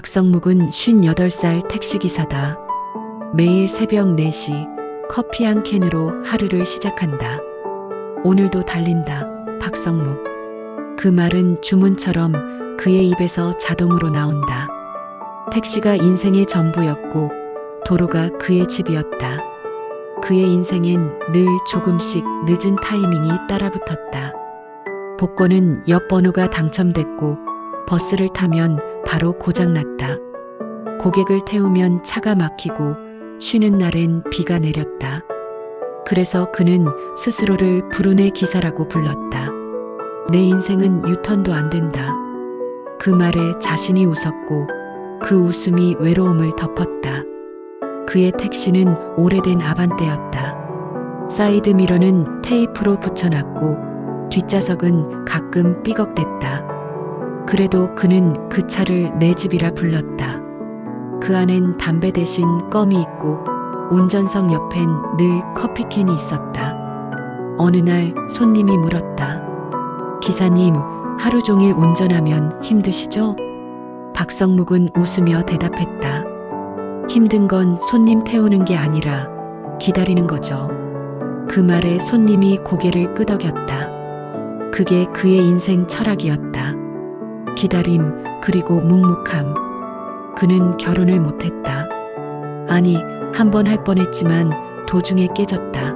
박성묵은 58살 택시기사다. 매일 새벽 4시 커피 한 캔으로 하루를 시작한다. 오늘도 달린다. 박성묵. 그 말은 주문처럼 그의 입에서 자동으로 나온다. 택시가 인생의 전부였고 도로가 그의 집이었다. 그의 인생엔 늘 조금씩 늦은 타이밍이 따라붙었다. 복권은 옆 번호가 당첨됐고 버스를 타면 바로 고장났다. 고객을 태우면 차가 막히고 쉬는 날엔 비가 내렸다. 그래서 그는 스스로를 불운의 기사라고 불렀다. 내 인생은 유턴도 안 된다. 그 말에 자신이 웃었고 그 웃음이 외로움을 덮었다. 그의 택시는 오래된 아반떼였다. 사이드 미러는 테이프로 붙여놨고 뒷좌석은 가끔 삐걱댔다. 그래도 그는 그 차를 내 집이라 불렀다. 그 안엔 담배 대신 껌이 있고 운전석 옆엔 늘 커피캔이 있었다. 어느 날 손님이 물었다. 기사님, 하루 종일 운전하면 힘드시죠? 박성묵은 웃으며 대답했다. 힘든 건 손님 태우는 게 아니라 기다리는 거죠. 그 말에 손님이 고개를 끄덕였다. 그게 그의 인생 철학이었다. 기다림, 그리고 묵묵함. 그는 결혼을 못했다. 아니, 한 번 할 뻔했지만 도중에 깨졌다.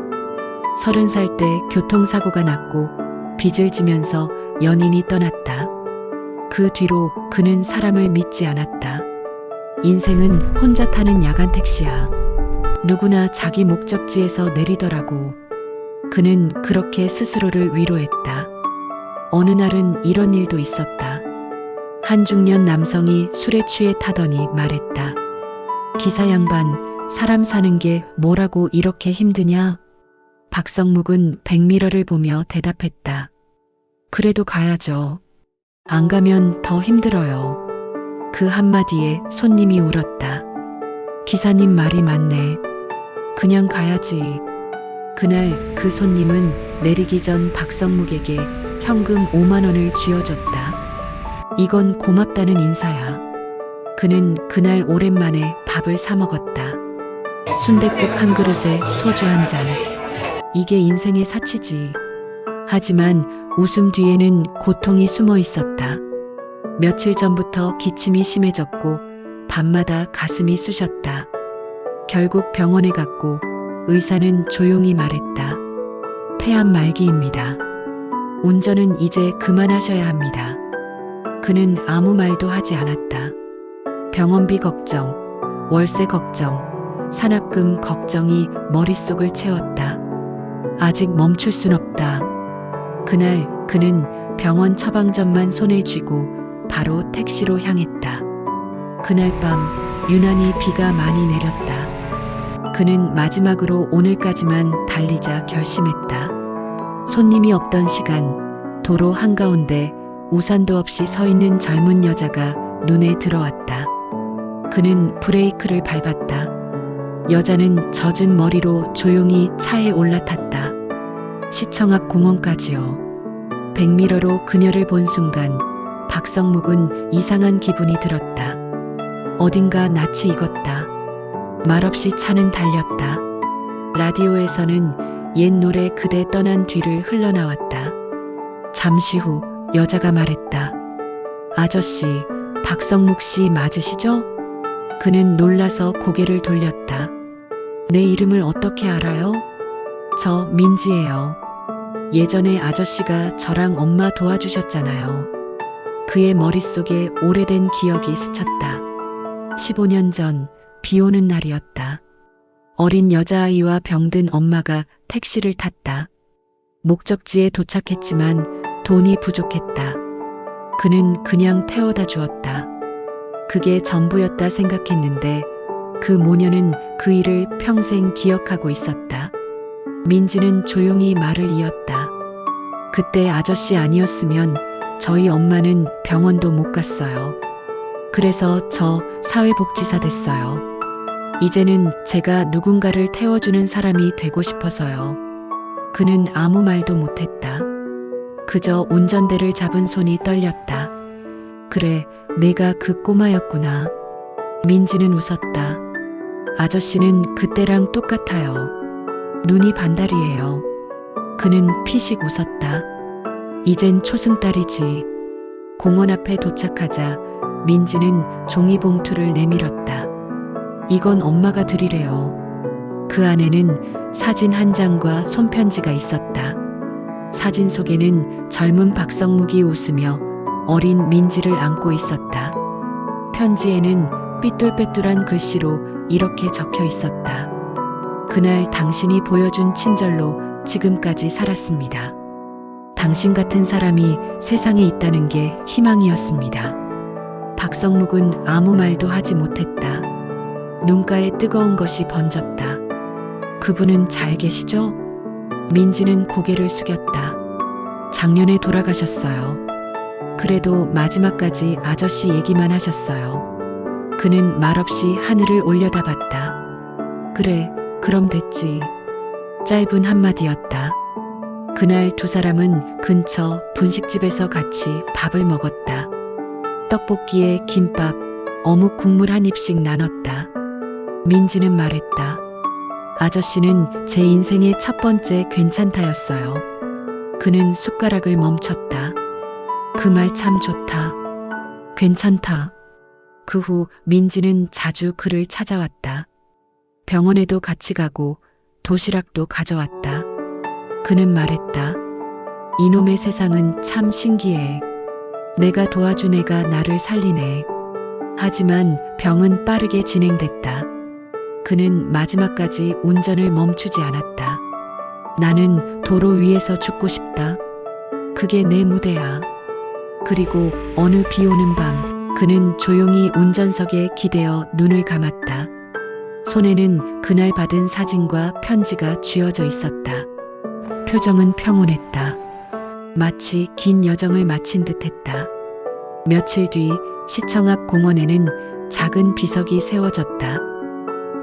서른 살 때 교통사고가 났고 빚을 지면서 연인이 떠났다. 그 뒤로 그는 사람을 믿지 않았다. 인생은 혼자 타는 야간 택시야. 누구나 자기 목적지에서 내리더라고. 그는 그렇게 스스로를 위로했다. 어느 날은 이런 일도 있었다. 한 중년 남성이 술에 취해 타더니 말했다. 기사 양반, 사람 사는 게 뭐라고 이렇게 힘드냐? 박성묵은 백미러를 보며 대답했다. 그래도 가야죠. 안 가면 더 힘들어요. 그 한마디에 손님이 울었다. 기사님 말이 맞네. 그냥 가야지. 그날 그 손님은 내리기 전 박성묵에게 현금 5만 원을 쥐어줬다. 이건 고맙다는 인사야. 그는 그날 오랜만에 밥을 사 먹었다. 순댓국 한 그릇에 소주 한 잔. 이게 인생의 사치지. 하지만 웃음 뒤에는 고통이 숨어 있었다. 며칠 전부터 기침이 심해졌고 밤마다 가슴이 쑤셨다. 결국 병원에 갔고 의사는 조용히 말했다. 폐암 말기입니다. 운전은 이제 그만하셔야 합니다. 그는 아무 말도 하지 않았다. 병원비 걱정, 월세 걱정, 산학금 걱정이 머릿속을 채웠다. 아직 멈출 순 없다. 그날 그는 병원 처방전만 손에 쥐고 바로 택시로 향했다. 그날 밤 유난히 비가 많이 내렸다. 그는 마지막으로 오늘까지만 달리자 결심했다. 손님이 없던 시간, 도로 한가운데 우산도 없이 서 있는 젊은 여자가 눈에 들어왔다. 그는 브레이크를 밟았다. 여자는 젖은 머리로 조용히 차에 올라탔다. 시청 앞 공원까지요. 백미러로 그녀를 본 순간 박성묵은 이상한 기분이 들었다. 어딘가 낯이 익었다. 말없이 차는 달렸다. 라디오에서는 옛 노래 그대 떠난 뒤를 흘러나왔다. 잠시 후 여자가 말했다. 아저씨, 박성묵 씨 맞으시죠? 그는 놀라서 고개를 돌렸다. 내 이름을 어떻게 알아요? 저 민지예요. 예전에 아저씨가 저랑 엄마 도와주셨잖아요. 그의 머릿속에 오래된 기억이 스쳤다. 15년 전, 비 오는 날이었다. 어린 여자아이와 병든 엄마가 택시를 탔다. 목적지에 도착했지만 돈이 부족했다. 그는 그냥 태워다 주었다. 그게 전부였다 생각했는데 그 모녀는 그 일을 평생 기억하고 있었다. 민지는 조용히 말을 이었다. 그때 아저씨 아니었으면 저희 엄마는 병원도 못 갔어요. 그래서 저 사회복지사 됐어요. 이제는 제가 누군가를 태워주는 사람이 되고 싶어서요. 그는 아무 말도 못했다. 그저 운전대를 잡은 손이 떨렸다. 그래, 내가 그 꼬마였구나. 민지는 웃었다. 아저씨는 그때랑 똑같아요. 눈이 반달이에요. 그는 피식 웃었다. 이젠 초승달이지. 공원 앞에 도착하자 민지는 종이봉투를 내밀었다. 이건 엄마가 드리래요. 그 안에는 사진 한 장과 손편지가 있었다. 사진 속에는 젊은 박성묵이 웃으며 어린 민지를 안고 있었다. 편지에는 삐뚤빼뚤한 글씨로 이렇게 적혀 있었다. 그날 당신이 보여준 친절로 지금까지 살았습니다. 당신 같은 사람이 세상에 있다는 게 희망이었습니다. 박성묵은 아무 말도 하지 못했다. 눈가에 뜨거운 것이 번졌다. 그분은 잘 계시죠? 민지는 고개를 숙였다. 작년에 돌아가셨어요. 그래도 마지막까지 아저씨 얘기만 하셨어요. 그는 말없이 하늘을 올려다 봤다. 그래, 그럼 됐지. 짧은 한마디였다. 그날 두 사람은 근처 분식집에서 같이 밥을 먹었다. 떡볶이에 김밥, 어묵 국물 한 입씩 나눴다. 민지는 말했다. 아저씨는 제 인생의 첫 번째 괜찮다였어요. 그는 숟가락을 멈췄다. 그 말 참 좋다. 괜찮다. 그 후 민지는 자주 그를 찾아왔다. 병원에도 같이 가고 도시락도 가져왔다. 그는 말했다. 이놈의 세상은 참 신기해. 내가 도와준 애가 나를 살리네. 하지만 병은 빠르게 진행됐다. 그는 마지막까지 운전을 멈추지 않았다. 나는 도로 위에서 죽고 싶다. 그게 내 무대야. 그리고 어느 비 오는 밤, 그는 조용히 운전석에 기대어 눈을 감았다. 손에는 그날 받은 사진과 편지가 쥐어져 있었다. 표정은 평온했다. 마치 긴 여정을 마친 듯 했다. 며칠 뒤 시청 앞 공원에는 작은 비석이 세워졌다.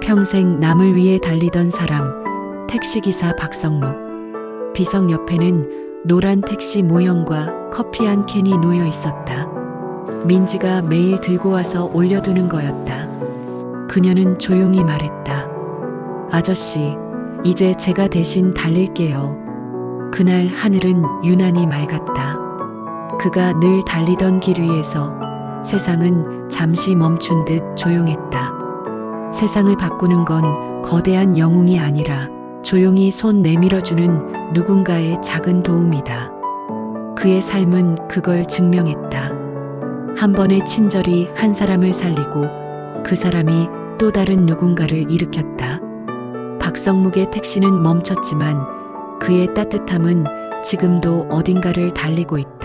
평생 남을 위해 달리던 사람, 택시기사 박성묵. 비석 옆에는 노란 택시 모형과 커피 한 캔이 놓여 있었다. 민지가 매일 들고 와서 올려두는 거였다. 그녀는 조용히 말했다. 아저씨, 이제 제가 대신 달릴게요. 그날 하늘은 유난히 맑았다. 그가 늘 달리던 길 위에서 세상은 잠시 멈춘 듯 조용했다. 세상을 바꾸는 건 거대한 영웅이 아니라 조용히 손 내밀어주는 누군가의 작은 도움이다. 그의 삶은 그걸 증명했다. 한 번의 친절이 한 사람을 살리고 그 사람이 또 다른 누군가를 일으켰다. 박성묵의 택시는 멈췄지만 그의 따뜻함은 지금도 어딘가를 달리고 있다.